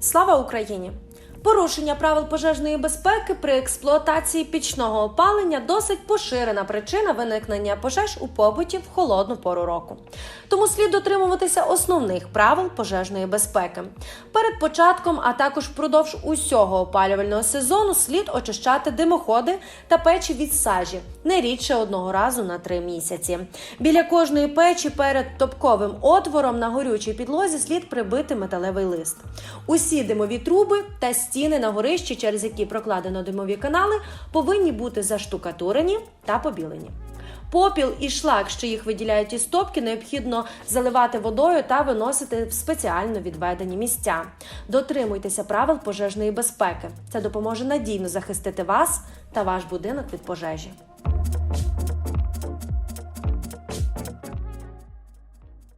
Слава Україні! Порушення правил пожежної безпеки при експлуатації пічного опалення досить поширена причина виникнення пожеж у побуті в холодну пору року. Тому слід дотримуватися основних правил пожежної безпеки. Перед початком, а також впродовж усього опалювального сезону, слід очищати димоходи та печі від сажі не рідше одного разу на три місяці. Біля кожної печі перед топковим отвором на горючій підлозі слід прибити металевий лист. Усі димові труби та стіни на горищі, через які прокладено димові канали, повинні бути заштукатурені та побілені. Попіл і шлак, що їх виділяють із топки, необхідно заливати водою та виносити в спеціально відведені місця. Дотримуйтеся правил пожежної безпеки. Це допоможе надійно захистити вас та ваш будинок від пожежі.